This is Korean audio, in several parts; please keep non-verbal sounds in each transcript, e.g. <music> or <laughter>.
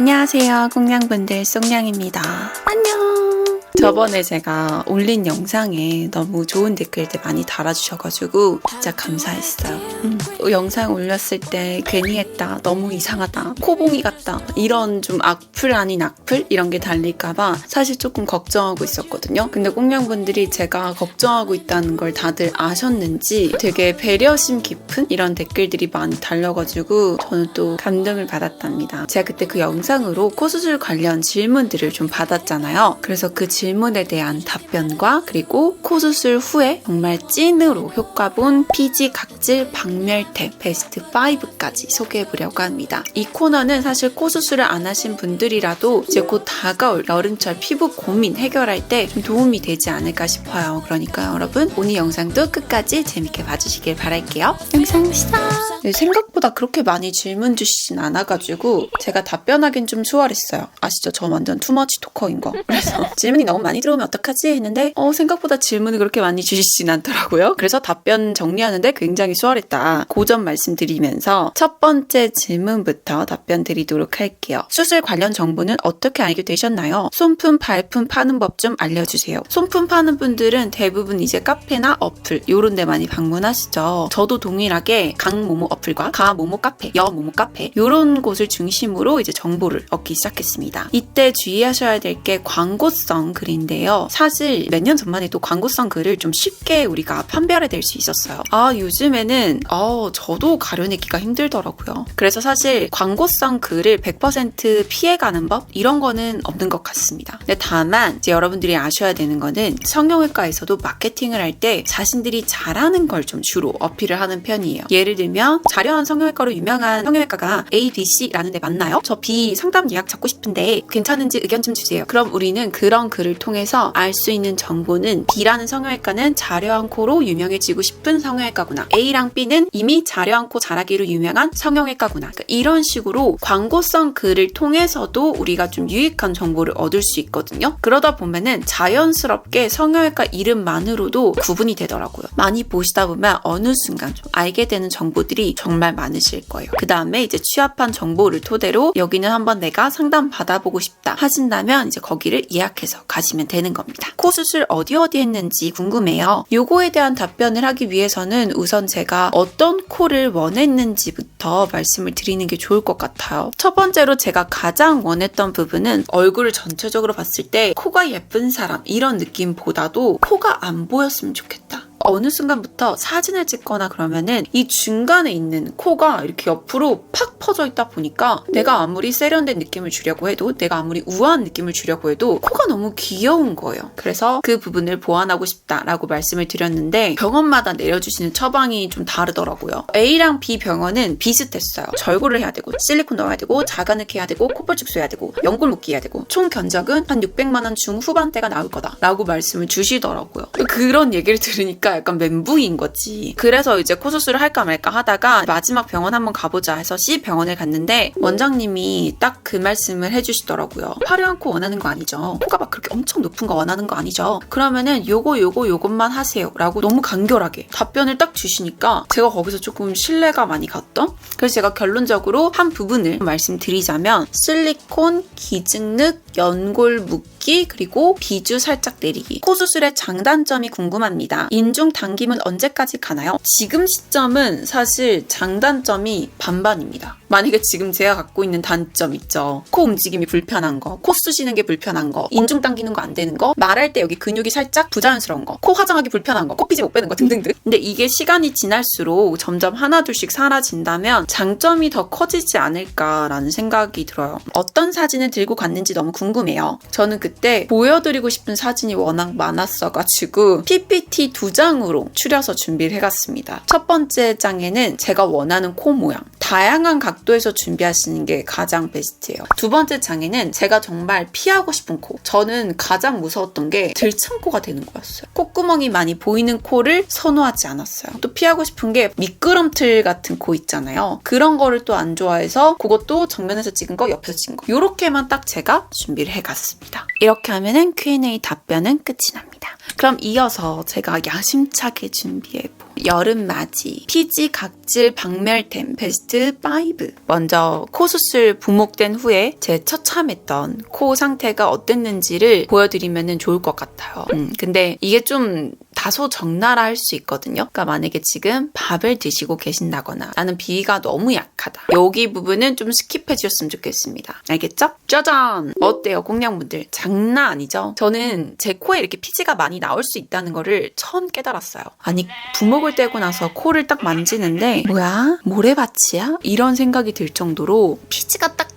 안녕하세요, 꽁냥분들 쏙냥입니다. 안녕. 저번에 제가 올린 영상에 너무 좋은 댓글들 많이 달아주셔가지고 진짜 감사했어요. 음, 영상 올렸을 때 괜히 했다, 너무 이상하다, 코봉이 같다 이런 좀 악플 아닌 악플 이런 게 달릴까봐 사실 조금 걱정하고 있었거든요. 근데 꽁냥분들이 제가 걱정하고 있다는 걸 다들 아셨는지 되게 배려심 깊은 이런 댓글들이 많이 달려가지고 저는 또 감동을 받았답니다. 제가 그때 그 영상으로 코 수술 관련 질문들을 좀 받았잖아요. 그래서 그 질문에 대한 답변과 그리고 코 수술 후에 정말 찐으로 효과 본 피지 각질 박멸 템 베스트 5까지 소개해보려고 합니다. 이 코너는 사실 코 수술을 안 하신 분들이라도 이제 곧 다가올 여름철 피부 고민 해결할 때 좀 도움이 되지 않을까 싶어요. 그러니까 여러분 오늘 영상도 끝까지 재밌게 봐주시길 바랄게요. 영상 시작! 네, 생각보다 그렇게 많이 질문 주시진 않아가지고 제가 답변하긴 좀 수월했어요. 아시죠? 저 완전 투머치 토커인 거. 그래서 <laughs> 질문이 너무 많이 들어오면 어떡하지 했는데 어, 생각보다 질문을 그렇게 많이 주시진 않더라고요. 그래서 답변 정리하는데 굉장히 수월했다. 고점 말씀드리면서 첫 번째 질문부터 답변 드리도록 할게요. 수술 관련 정보는 어떻게 알게 되셨나요? 손품, 발품 파는 법 좀 알려주세요. 손품 파는 분들은 대부분 이제 카페나 어플 요런 데 많이 방문하시죠. 저도 동일하게 강모모 어플과 가모모 카페, 여모모 카페 요런 곳을 중심으로 이제 정보를 얻기 시작했습니다. 이때 주의하셔야 될 게 광고성 글인데요. 사실 몇 년 전만 해도 광고성 글을 좀 쉽게 우리가 판별해낼 수 있었어요. 아 요즘에는 어 저도 가려내기가 힘들더라고요. 그래서 사실 광고성 글을 100% 피해가는 법 이런 거는 없는 것 같습니다. 근데 다만 이제 여러분들이 아셔야 되는 거는 성형외과에서도 마케팅을 할 때 자신들이 잘하는 걸 좀 주로 어필을 하는 편이에요. 예를 들면 자려한 성형외과로 유명한 성형외과가 A, B, C라는 데 맞나요? 저 B 상담 예약 잡고 싶은데 괜찮은지 의견 좀 주세요. 그럼 우리는 그런 글을 통해서 알 수 있는 정보는 B라는 성형외과는 자려한 코로 유명해지고 싶은 성형외과구나. A랑 B는 이미 자려한 코 자라기로 유명한 성형외과구나. 그러니까 이런 식으로 광고성 글을 통해서도 우리가 좀 유익한 정보를 얻을 수 있거든요. 그러다 보면은 자연스럽게 성형외과 이름만으로도 구분이 되더라고요. 많이 보시다 보면 어느 순간 좀 알게 되는 정보들이 정말 많으실 거예요. 그 다음에 이제 취합한 정보를 토대로 여기는 한번 내가 상담 받아보고 싶다 하신다면 이제 거기를 예약해서 가시면 되는 겁니다. 코 수술 어디 어디 했는지 궁금해요. 요거에 대한 답변을 하기 위해서는 우선 제가 어떤 코를 원했는지부터 말씀을 드리는 게 좋을 것 같아요. 첫 번째로 제가 가장 원했던 부분은 얼굴을 전체적으로 봤을 때 코가 예쁜 사람 이런 느낌보다도 코가 안 보였으면 좋겠다. 어느 순간부터 사진을 찍거나 그러면은 이 중간에 있는 코가 이렇게 옆으로 팍 퍼져 있다 보니까 내가 아무리 세련된 느낌을 주려고 해도 내가 아무리 우아한 느낌을 주려고 해도 코가 너무 귀여운 거예요. 그래서 그 부분을 보완하고 싶다라고 말씀을 드렸는데 병원마다 내려주시는 처방이 좀 다르더라고요. A랑 B 병원은 비슷했어요. 절골을 해야 되고 실리콘 넣어야 되고 자가늑 해야 되고 콧볼 축소 해야 되고 연골 묶기 해야 되고 총 견적은 한 600만 원 중후반대가 나올 거다라고 말씀을 주시더라고요. 그런 얘기를 들으니까 약간 멘붕인 거지. 그래서 이제 코 수술을 할까 말까 하다가 마지막 병원 한번 가보자 해서 C 병원을 갔는데 원장님이 딱 그 말씀을 해주시더라고요. 화려한 코 원하는 거 아니죠. 코가 막 그렇게 엄청 높은 거 원하는 거 아니죠. 그러면은 요거 요거 요것만 하세요. 라고 너무 간결하게 답변을 딱 주시니까 제가 거기서 조금 신뢰가 많이 갔던? 그래서 제가 결론적으로 한 부분을 말씀드리자면 실리콘, 기증늑, 연골 묶기, 그리고 비주 살짝 내리기. 코 수술의 장단점이 궁금합니다. 인중 당김은 언제까지 가나요? 지금 시점은 사실 장단점이 반반입니다. 만약에 지금 제가 갖고 있는 단점 있죠. 코 움직임이 불편한 거, 코 쑤시는 게 불편한 거, 인중 당기는 거 안 되는 거, 말할 때 여기 근육이 살짝 부자연스러운 거, 코 화장하기 불편한 거, 코피지 못 빼는 거 등등등. 근데 이게 시간이 지날수록 점점 하나둘씩 사라진다면 장점이 더 커지지 않을까라는 생각이 들어요. 어떤 사진을 들고 갔는지 너무 궁금해요. 저는 그때 보여드리고 싶은 사진이 워낙 많았어가지고 PPT 두 장으로 추려서 준비를 해갔습니다. 첫 번째 장에는 제가 원하는 코 모양, 다양한 각 도에서 준비하시는 게 가장 베스트예요. 두 번째 장에는 제가 정말 피하고 싶은 코. 저는 가장 무서웠던 게 들창코가 되는 거였어요. 콧구멍이 많이 보이는 코를 선호하지 않았어요. 또 피하고 싶은 게 미끄럼틀 같은 코 있잖아요. 그런 거를 또 안 좋아해서 그것도 정면에서 찍은 거, 옆에서 찍은 거. 이렇게만 딱 제가 준비를 해갔습니다. 이렇게 하면은 Q&A 답변은 끝이 납니다. 그럼 이어서 제가 야심차게 준비해본 여름맞이 피지 각질 박멸템 베스트 5 먼저 코 수술 부목된 후에 제 처참했던 코 상태가 어땠는지를 보여드리면 좋을 것 같아요. 음, 근데 이게 좀 다소 적나라 할 수 있거든요. 그러니까 만약에 지금 밥을 드시고 계신다거나 나는 비위가 너무 약하다. 여기 부분은 좀 스킵해 주셨으면 좋겠습니다. 알겠죠? 짜잔! 어때요, 공략분들? 장난 아니죠? 저는 제 코에 이렇게 피지가 많이 나올 수 있다는 거를 처음 깨달았어요. 아니, 부목을 떼고 나서 코를 딱 만지는데 뭐야? 모래밭이야? 이런 생각이 들 정도로 피지가 딱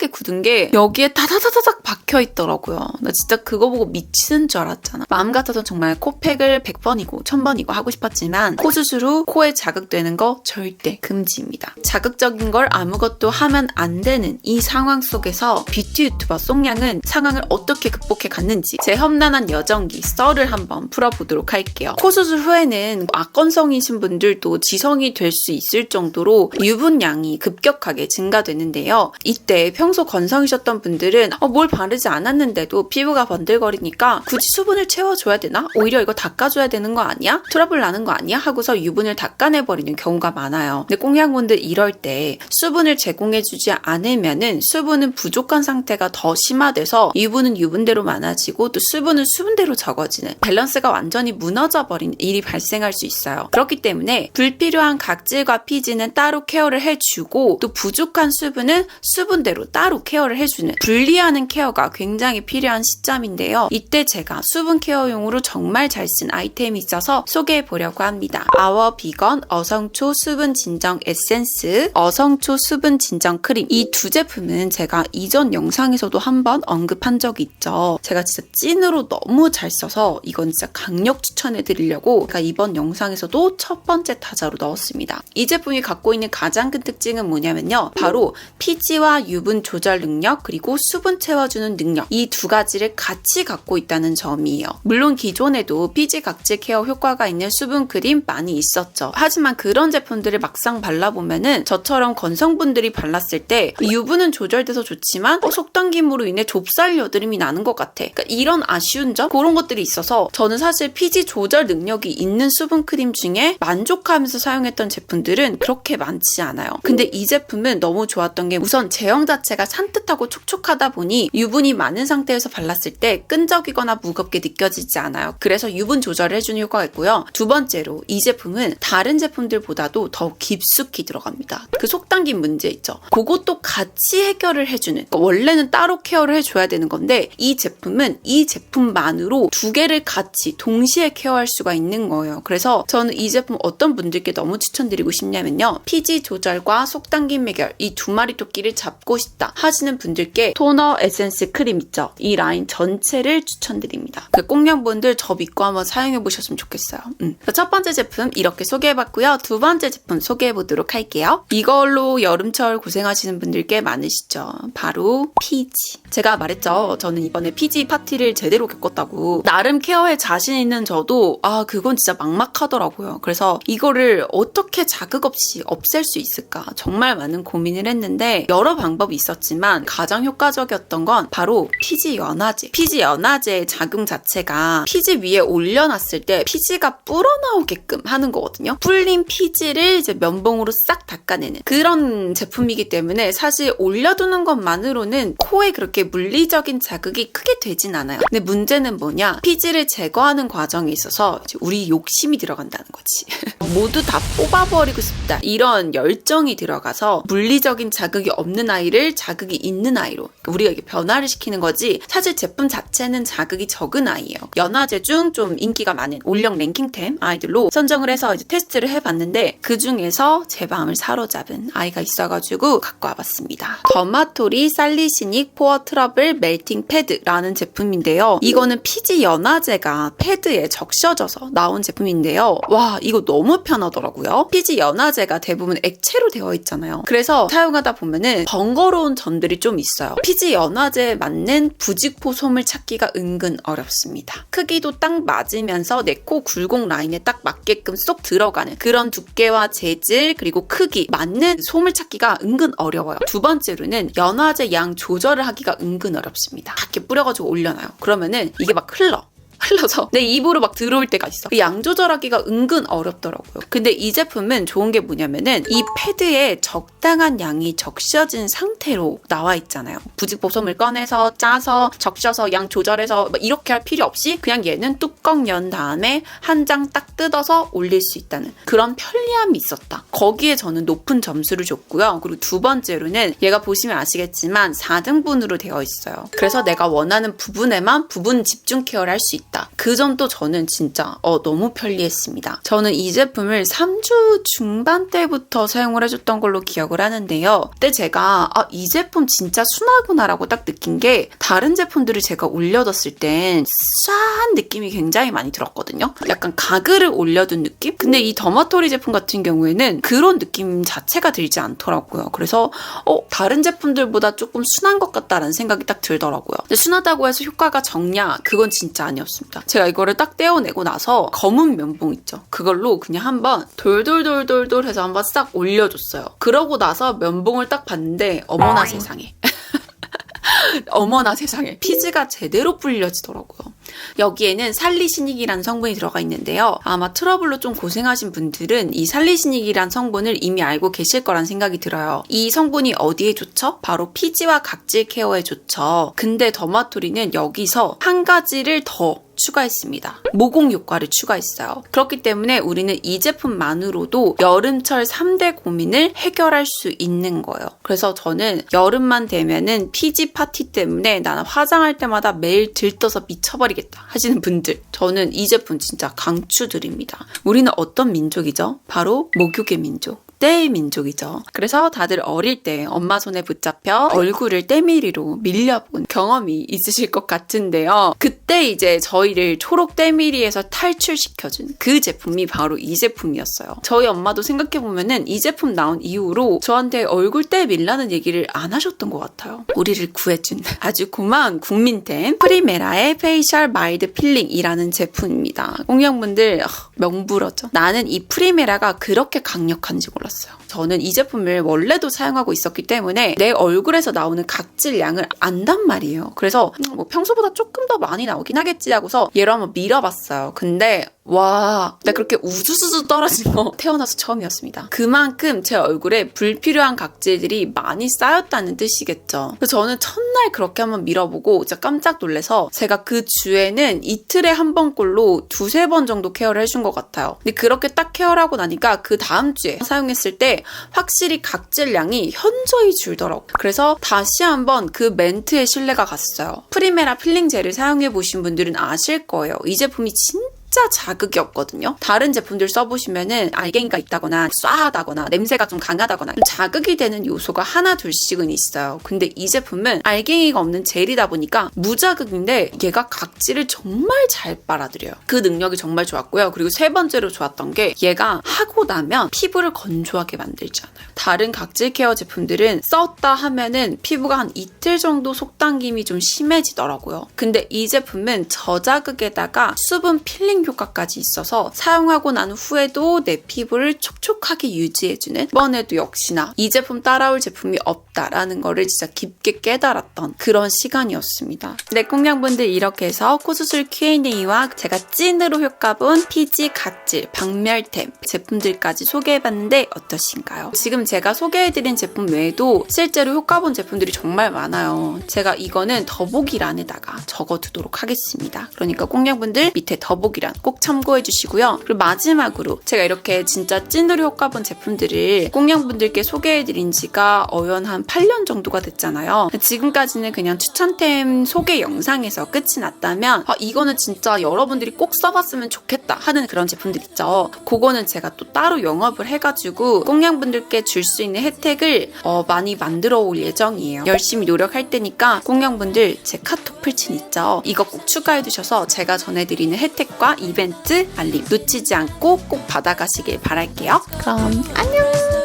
딱하게 굳은 게 여기에 다다다다닥 박혀 있더라고요. 나 진짜 그거 보고 미치는 줄 알았잖아. 마음 같아서 정말 코팩을 100번이고 1000번이고 하고 싶었지만 코 수술 후 코에 자극되는 거 절대 금지입니다. 자극적인 걸 아무것도 하면 안 되는 이 상황 속에서 뷰티 유튜버 송량은 상황을 어떻게 극복해 갔는지 제 험난한 여정기 썰을 한번 풀어보도록 할게요. 코 수술 후에는 악건성이신 분들도 지성이 될 수 있을 정도로 유분량이 급격하게 증가되는데요. 이때 평소 건성이셨던 분들은 어, 뭘 바르지 않았는데도 피부가 번들거리니까 굳이 수분을 채워줘야 되나? 오히려 이거 닦아줘야 되는 거 아니야? 트러블 나는 거 아니야? 하고서 유분을 닦아내버리는 경우가 많아요. 근데 꽁양분들 이럴 때 수분을 제공해주지 않으면은 수분은 부족한 상태가 더 심화돼서 유분은 유분대로 많아지고 또 수분은 수분대로 적어지는 밸런스가 완전히 무너져버린 일이 발생할 수 있어요. 그렇기 때문에 불필요한 각질과 피지는 따로 케어를 해주고 또 부족한 수분은 수분대로 따로 케어를 해주는 분리하는 케어가 굉장히 필요한 시점인데요. 이때 제가 수분 케어용으로 정말 잘 쓴 아이템이 있어서 소개해 보려고 합니다. 아워 비건 어성초 수분 진정 에센스, 어성초 수분 진정 크림 이 두 제품은 제가 이전 영상에서도 한번 언급한 적이 있죠. 제가 진짜 찐으로 너무 잘 써서 이건 진짜 강력 추천해 드리려고 제가 이번 영상에서도 첫 번째 타자로 넣었습니다. 이 제품이 갖고 있는 가장 큰 특징은 뭐냐면요. 바로 피지와 유분 조절 능력 그리고 수분 채워주는 능력 이 두 가지를 같이 갖고 있다는 점이에요. 물론 기존에도 피지 각질 케어 효과가 있는 수분 크림 많이 있었죠. 하지만 그런 제품들을 막상 발라보면은 저처럼 건성분들이 발랐을 때 유분은 조절돼서 좋지만 어, 속당김으로 인해 좁쌀 여드름이 나는 것 같아. 그러니까 이런 아쉬운 점 그런 것들이 있어서 저는 사실 피지 조절 능력이 있는 수분 크림 중에 만족하면서 사용했던 제품들은 그렇게 많지 않아요. 근데 이 제품은 너무 좋았던 게 우선 제형 자체 가 산뜻하고 촉촉하다 보니 유분이 많은 상태에서 발랐을 때 끈적이거나 무겁게 느껴지지 않아요. 그래서 유분 조절을 해주는 효과가 있고요. 두 번째로 이 제품은 다른 제품들보다도 더 깊숙이 들어갑니다. 그 속당김 문제 있죠. 그것도 같이 해결을 해주는 그러니까 원래는 따로 케어를 해줘야 되는 건데 이 제품은 이 제품만으로 두 개를 같이 동시에 케어할 수가 있는 거예요. 그래서 저는 이 제품 어떤 분들께 너무 추천드리고 싶냐면요. 피지 조절과 속당김 해결 이 두 마리 토끼를 잡고 싶다 하시는 분들께 토너 에센스 크림 있죠. 이 라인 전체를 추천드립니다. 그 꽁냥분들 저 믿고 한번 사용해 보셨으면 좋겠어요. 음. 첫 번째 제품 이렇게 소개해봤고요. 두 번째 제품 소개해보도록 할게요. 이걸로 여름철 고생하시는 분들 꽤 많으시죠. 바로 피지. 제가 말했죠. 저는 이번에 피지 파티를 제대로 겪었다고. 나름 케어에 자신 있는 저도 아 그건 진짜 막막하더라고요. 그래서 이거를 어떻게 자극 없이 없앨 수 있을까 정말 많은 고민을 했는데 여러 방법이 있 었지만 가장 효과적이었던 건 바로 피지 연화제. 피지 연화제의 작용 자체가 피지 위에 올려놨을 때 피지가 불어나오게끔 하는 거거든요. 불린 피지를 이제 면봉으로 싹 닦아내는 그런 제품이기 때문에 사실 올려두는 것만으로는 코에 그렇게 물리적인 자극이 크게 되진 않아요. 근데 문제는 뭐냐? 피지를 제거하는 과정에 있어서 우리 욕심이 들어간다는 거지. <laughs> 모두 다 뽑아버리고 싶다. 이런 열정이 들어가서 물리적인 자극이 없는 아이를 자극이 있는 아이로 그러니까 우리가 이게 변화를 시키는 거지 사실 제품 자체는 자극이 적은 아이예요. 연화제 중 좀 인기가 많은 올영 랭킹템 아이들로 선정을 해서 이제 테스트를 해봤는데 그 중에서 제 마음을 사로잡은 아이가 있어가지고 갖고 와봤습니다. 더마토리 살리시닉 포어 트러블 멜팅 패드라는 제품인데요. 이거는 피지 연화제가 패드에 적셔져서 나온 제품인데요. 와 이거 너무 편하더라고요. 피지 연화제가 대부분 액체로 되어 있잖아요. 그래서 사용하다 보면은 번거로운 점들이 좀 있어요. 피지 연화제에 맞는 부직포 솜을 찾기가 은근 어렵습니다. 크기도 딱 맞으면서 내 코 굴곡 라인에 딱 맞게끔 쏙 들어가는 그런 두께와 재질 그리고 크기 맞는 솜을 찾기가 은근 어려워요. 두 번째로는 연화제 양 조절을 하기가 은근 어렵습니다. 이렇게 뿌려가지고 올려놔요. 그러면은 이게 막 흘러. 흘러서 내 입으로 막 들어올 때가 있어. 그 양 조절하기가 은근 어렵더라고요. 근데 이 제품은 좋은 게 뭐냐면은 이 패드에 적당한 양이 적셔진 상태로 나와 있잖아요. 부직 보솜을 꺼내서 짜서 적셔서 양 조절해서 막 이렇게 할 필요 없이 그냥 얘는 뚜껑 연 다음에 한 장 딱 뜯어서 올릴 수 있다는 그런 편리함이 있었다. 거기에 저는 높은 점수를 줬고요. 그리고 두 번째로는 얘가 보시면 아시겠지만 4등분으로 되어 있어요. 그래서 내가 원하는 부분에만 부분 집중 케어를 할 수 있다. 그 점도 저는 진짜 어, 너무 편리했습니다. 저는 이 제품을 3주 중반 때부터 사용을 해줬던 걸로 기억을 하는데요. 그때 제가 아, 이 제품 진짜 순하구나라고 딱 느낀 게 다른 제품들을 제가 올려뒀을 땐 싸한 느낌이 굉장히 많이 들었거든요. 약간 가글을 올려둔 느낌? 근데 이 더마토리 제품 같은 경우에는 그런 느낌 자체가 들지 않더라고요. 그래서 어, 다른 제품들보다 조금 순한 것 같다라는 생각이 딱 들더라고요. 근데 순하다고 해서 효과가 적냐? 그건 진짜 아니었 습니다. 제가 이거를 딱 떼어내고 나서 검은 면봉 있죠. 그걸로 그냥 한번 돌돌돌돌돌 해서 한번 싹 올려줬어요. 그러고 나서 면봉을 딱 봤는데 어머나 세상에. <laughs> 어머나 세상에 피지가 제대로 불려지더라고요. 여기에는 살리시닉이라는 성분이 들어가 있는데요. 아마 트러블로 좀 고생하신 분들은 이 살리시닉이란 성분을 이미 알고 계실 거란 생각이 들어요. 이 성분이 어디에 좋죠? 바로 피지와 각질 케어에 좋죠. 근데 더마토리는 여기서 한 가지를 더 추가했습니다. 모공 효과를 추가했어요. 그렇기 때문에 우리는 이 제품만으로도 여름철 3대 고민을 해결할 수 있는 거예요. 그래서 저는 여름만 되면은 피지 파티 때문에 나는 화장할 때마다 매일 들떠서 미쳐버리겠다 하시는 분들 저는 이 제품 진짜 강추드립니다. 우리는 어떤 민족이죠? 바로 목욕의 민족. 때의 민족이죠. 그래서 다들 어릴 때 엄마 손에 붙잡혀 얼굴을 때밀이로 밀려본 경험이 있으실 것 같은데요. 그때 이제 저희를 초록 때밀이에서 탈출시켜준 그 제품이 바로 이 제품이었어요. 저희 엄마도 생각해보면은 이 제품 나온 이후로 저한테 얼굴 때 밀라는 얘기를 안 하셨던 것 같아요. 우리를 구해준 <laughs> 아주 고마운 국민템 프리메라의 페이셜 마일드 필링이라는 제품입니다. 공양분들 명불허죠. 나는 이 프리메라가 그렇게 강력한지 몰랐어요. participação. 저는 이 제품을 원래도 사용하고 있었기 때문에 내 얼굴에서 나오는 각질 양을 안단 말이에요. 그래서 뭐 평소보다 조금 더 많이 나오긴 하겠지 하고서 얘로 한번 밀어봤어요. 근데 와, 나 그렇게 우수수수 떨어진 거 <laughs> 태어나서 처음이었습니다. 그만큼 제 얼굴에 불필요한 각질들이 많이 쌓였다는 뜻이겠죠. 그래서 저는 첫날 그렇게 한번 밀어보고 진짜 깜짝 놀래서 제가 그 주에는 이틀에 한 번꼴로 두세 번 정도 케어를 해준 것 같아요. 근데 그렇게 딱 케어를 하고 나니까 그 다음 주에 사용했을 때 확실히 각질량이 현저히 줄더라고요. 그래서 다시 한번 그 멘트에 신뢰가 갔어요. 프리메라 필링 젤을 사용해 보신 분들은 아실 거예요. 이 제품이 진짜 진짜 자극이 없거든요. 다른 제품들 써보시면은 알갱이가 있다거나 쏴하다거나 냄새가 좀 강하다거나 좀 자극이 되는 요소가 하나 둘씩은 있어요. 근데 이 제품은 알갱이가 없는 젤이다 보니까 무자극인데 얘가 각질을 정말 잘 빨아들여요. 그 능력이 정말 좋았고요. 그리고 세 번째로 좋았던 게 얘가 하고 나면 피부를 건조하게 만들지 않아요. 다른 각질 케어 제품들은 썼다 하면은 피부가 한 이틀 정도 속당김이 좀 심해지더라고요. 근데 이 제품은 저자극에다가 수분 필링 효 과까지 있어서 사용하고 난 후에도 내 피부를 촉촉하게 유지해주는 이번에도 역시나 이 제품 따라올 제품이 없다라는 거를 진짜 깊게 깨달았던 그런 시간이었습니다. 네, 꽁냥분들 이렇게 해서 코수술 Q&A와 제가 찐으로 효과 본 피지 각질, 박멸템 제품들까지 소개해봤는데 어떠신가요? 지금 제가 소개해드린 제품 외에도 실제로 효과 본 제품들이 정말 많아요. 제가 이거는 더보기란에다가 적어두도록 하겠습니다. 그러니까 꽁냥분들 밑에 더보기란 꼭 참고해 주시고요. 그리고 마지막으로 제가 이렇게 진짜 찐으로 효과 본 제품들을 꽁냥분들께 소개해 드린 지가 어연 한 8년 정도가 됐잖아요. 지금까지는 그냥 추천템 소개 영상에서 끝이 났다면 아, 이거는 진짜 여러분들이 꼭 써봤으면 좋겠다 하는 그런 제품들 있죠. 그거는 제가 또 따로 영업을 해가지고 꽁냥분들께 줄 수 있는 혜택을 어, 많이 만들어 올 예정이에요. 열심히 노력할 테니까 꽁냥분들 제 카톡 풀친 있죠. 이거 꼭 추가해 두셔서 제가 전해드리는 혜택과 이벤트 알림 놓치지 않고 꼭 받아가시길 바랄게요. 그럼 안녕!